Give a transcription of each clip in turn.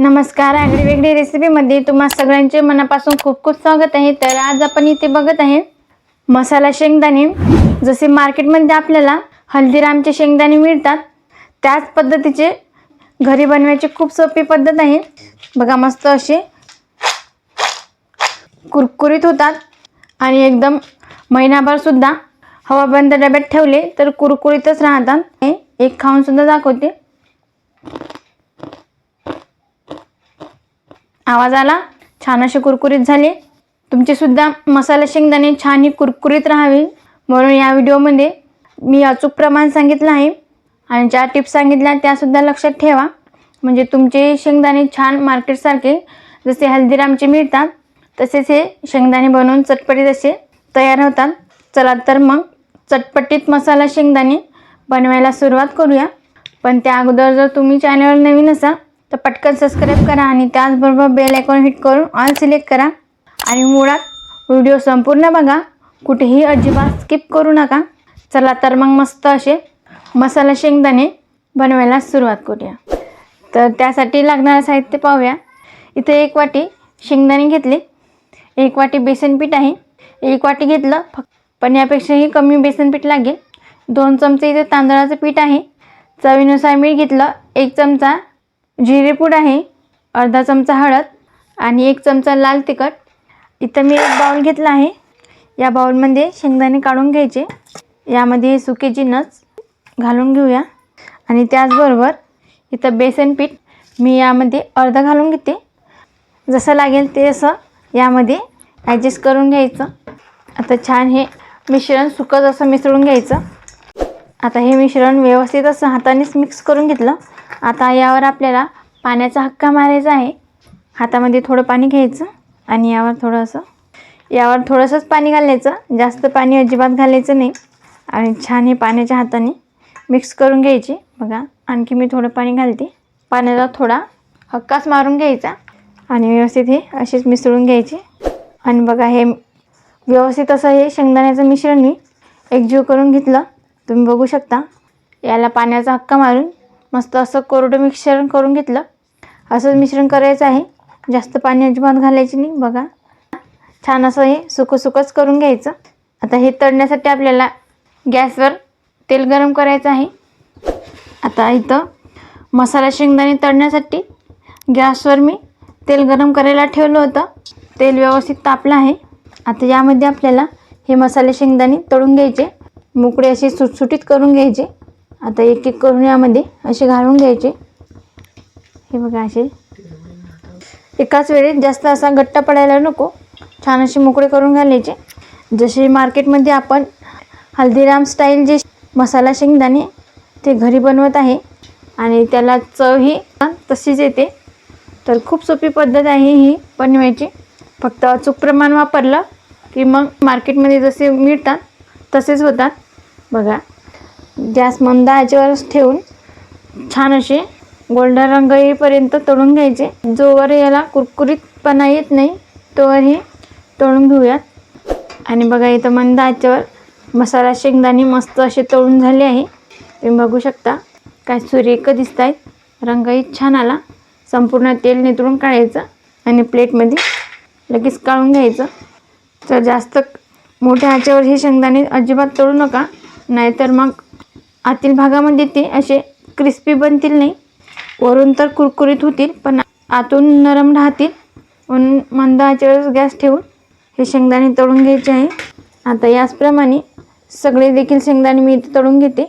नमस्कार आगळी वेगळी रेसिपीमध्ये तुम्हा सगळ्यांचे मनापासून खूप खूप स्वागत आहे. तर आज आपण इथे बघत आहे मसाला शेंगदाणे. जसे मार्केटमध्ये आपल्याला हल्दीरामचे शेंगदाणे मिळतात त्याच पद्धतीचे घरी बनवायची खूप सोपी पद्धत आहे. बघा मस्त असे कुरकुरीत होतात आणि एकदम महिनाभरसुद्धा हवाबंद डब्यात ठेवले तर कुरकुरीतच राहतात. हे एक खाऊनसुद्धा दाखवते. आवाज आला? छान असे कुरकुरीत झाले. तुमचेसुद्धा मसाला शेंगदाणे छान ही कुरकुरीत राहावे. म्हणून या व्हिडिओमध्ये मी अचूक प्रमाण सांगितलं आहे. आणि ज्या टिप्स सांगितल्या त्यासुद्धा लक्षात ठेवा. म्हणजे तुमचे शेंगदाणे छान मार्केटसारखे जसे हल्दीरामचे मिळतात तसेच हे शेंगदाणे बनवून चटपटीत असे तयार होतात. चला तर मग चटपटीत मसाला शेंगदाणे बनवायला सुरुवात करूया. पण त्या अगोदर जर तुम्ही चॅनलवर नवीन असाल तर पटकन सबस्क्राईब करा आणि त्याचबरोबर बेल आयकॉन हिट करून ऑल सिलेक्ट करा. आणि मुळात व्हिडिओ संपूर्ण बघा. कुठेही अजिबात स्किप करू नका. चला तर मग मस्त असे मसाला शेंगदाणे बनवायला सुरुवात करूया. तर त्यासाठी लागणारं साहित्य पाहूया. इथे एक वाटी शेंगदाणे घेतले. एक वाटी बेसन पीठ आहे. एक वाटी घेतलं. फक्त पण यापेक्षाही कमी बेसन पीठ लागेल. दोन चमचे इथे तांदळाचं पीठ आहे. चवीनुसार मीठ घेतलं. एक चमचा जिरेपूड आहे अर्धा चमचा हळद आणि एक चमचा लाल तिखट. इथं मी एक बाउल घेतला आहे. या बाउलमध्ये शेंगदाणे काढून घ्यायचे. यामध्ये सुके जिनस घालून घेऊया. आणि त्याचबरोबर इथं बेसन पीठ मी यामध्ये अर्धा घालून घेते. जसं लागेल ते असं यामध्ये ॲडजस्ट करून घ्यायचं. आता छान हे मिश्रण सुकं असं मिसळून घ्यायचं. आता हे मिश्रण व्यवस्थित असं हातानेच मिक्स करून घेतलं. आता यावर आपल्याला पाण्याचा हक्का मारायचा आहे. हातामध्ये थोडं पाणी घ्यायचं आणि यावर थोडंसं यावर थोडंसंच पाणी घालायचं. जास्त पाणी अजिबात घालायचं नाही. आणि छान हे पाण्याच्या हाताने मिक्स करून घ्यायची. बघा आणखी मी थोडं पाणी घालते. पाण्याचा थोडा हक्काच मारून घ्यायचा. आणि व्यवस्थित हे असेच मिसळून घ्यायचे. आणि बघा हे व्यवस्थित असं हे शेंगदाण्याचं मिश्रण मी एकजीव करून घेतलं. तुम्ही बघू शकता. याला पाण्याचा हक्का मारून मस्त असं कोरडं मिश्रण करून घेतलं. असंच मिश्रण करायचं आहे. जास्त पाणी अजिबात घालायचे नाही. बघा. छान असं हे सुकंसुकंच करून घ्यायचं. आता हे तळण्यासाठी आपल्याला गॅसवर तेल गरम करायचं आहे. आता इथं मसाला शेंगदाणे तळण्यासाठी गॅसवर मी तेल गरम करायला ठेवलं होतं. तेल व्यवस्थित तापलं आहे. आता यामध्ये आपल्याला हे मसाले शेंगदाणे तळून घ्यायचे. मोकळे असे सुटसुटीत करून घ्यायचे. आता एक एक करून यामध्ये असे घालून घ्यायचे. हे बघा असे. एकाच वेळेत जास्त असा गट्टा पडायला नको. छान असे मोकळे करून घालायचे. जसे मार्केटमध्ये आपण हल्दीराम स्टाईल जे मसाला शेंगदाणे ते घरी बनवत आहे आणि त्याला चवही तशीच येते. तर खूप सोपी पद्धत आहे ही बनवायची. फक्त अचूक प्रमाण वापरलं की मग मार्केटमध्ये जसे मिळतात तसेच होतात. बघा. गॅस मंद आचेवरच ठेवून छान असे गोल्डन रंग येईपर्यंत तळून घ्यायचे. जोवर याला कुरकुरीतपणा येत नाही तोवर हे तळून घेऊयात. आणि बघा इथं मंद आचेवर मसाला शेंगदाणे मस्त असे तळून झाले आहे. तुम्ही बघू शकता काय सुरेख दिसत आहेत रंगही छान आला. संपूर्ण तेल नितळून काढायचं आणि प्लेटमध्ये लगेच काढून घ्यायचं. तर जास्त मोठ्या आचेवर हे शेंगदाणे अजिबात तळू नका. नाहीतर मग आतील भागामध्ये ते असे क्रिस्पी बनतील नाही. वरून तर कुरकुरीत होतील पण आतून नरम राहतील. म्हणून मंद वेळेस गॅस ठेवून हे शेंगदाणे तळून घ्यायचे आहे. आता याचप्रमाणे सगळे देखील शेंगदाणे मी इथे तळून घेते.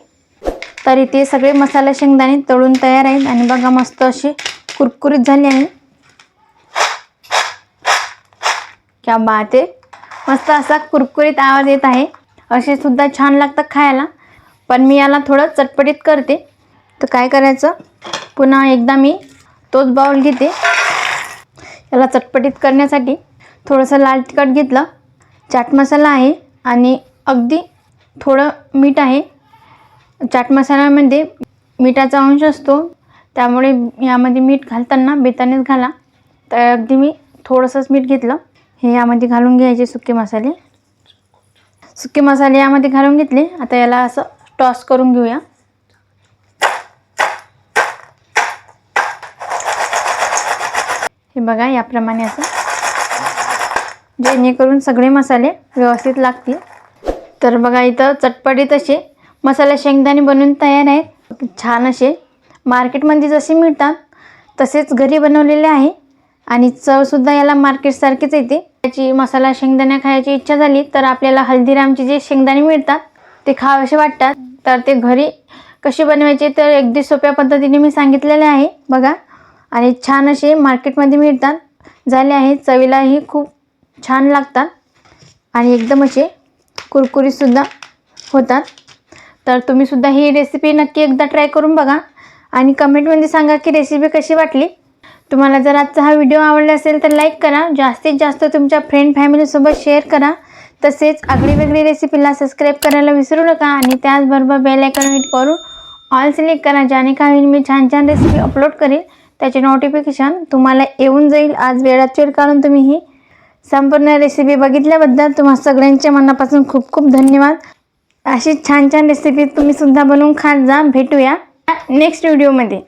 तर इथे सगळे मसाला शेंगदाणे तळून तयार आहेत आणि बघा मस्त असे कुरकुरीत झाले आहे. क्या बात आहे. मस्त असा कुरकुरीत आवाज येत आहे. असे सुद्धा छान लागतात खायला. पण मी याला थोडं चटपटीत करते. तर काय करायचं? पुन्हा एकदा मी तोच बाउल घेते. याला चटपटीत करण्यासाठी थोडंसं लाल तिखट घेतलं. चाट मसाला आहे आणि अगदी थोडं मीठ आहे. चाट मसाल्यामध्ये मिठाचा अंश असतो. त्यामुळे यामध्ये मीठ घालताना बेतानेच घाला. तर अगदी मी थोडंसंच मीठ घेतलं. हे यामध्ये घालून घ्यायचे सुके मसाले. सुके मसाले यामध्ये घालून घेतले. आता याला असं टॉस करून घेऊया. हे बघा याप्रमाणे असं. जेणेकरून सगळे मसाले व्यवस्थित लागतील. तर बघा इथं चटपटीत असे मसाला शेंगदाणे बनवून तयार आहेत. छान असे. मार्केटमध्ये जसे मिळतात तसेच घरी बनवलेले आहे. आणि चवसुद्धा याला मार्केटसारखीच येते. त्याची मसाला शेंगदाणे खायची इच्छा झाली तर आपल्याला हल्दीरामचे जे शेंगदाणे मिळतात ते खावेसे वाटतात. तर ते घरी कसे बनवायचे तर अगदी सोप्या पद्धतीने मी सांगितलेले आहे बघा. आणि छान असे मार्केटमध्ये मिळतात. झाले आहे चवीलाही खूप छान लागतात. आणि एकदम असे कुरकुरीतसुद्धा होतात. तर तुम्हीसुद्धा ही रेसिपी नक्की एकदा ट्राय करून बघा. आणि कमेंटमध्ये सांगा की रेसिपी कशी वाटली. तुम्हाला जर आजचा हा व्हिडिओ आवडला असेल तर लाईक करा. जास्तीत जास्त तुमच्या फ्रेंड फॅमिलीसोबत शेअर करा. तसेच आगळी वेगळी रेसिपीला सबस्क्राईब करायला विसरू नका आणि त्याचबरोबर बेल आयकॉन हिट करून ऑल सिलेक्ट करा ज्याने काही मी छान छान रेसिपी अपलोड करेल. त्याचे नोटिफिकेशन तुम्हाला येऊन जाईल. आज वेळात वेळ काढून तुम्ही ही संपूर्ण रेसिपी बघितल्याबद्दल तुम्हा सगळ्यांच्या मनापासून खूप खूप धन्यवाद. अशी छान छान रेसिपी तुम्हीसुद्धा बनवून खात जा. भेटूया नेक्स्ट व्हिडिओमध्ये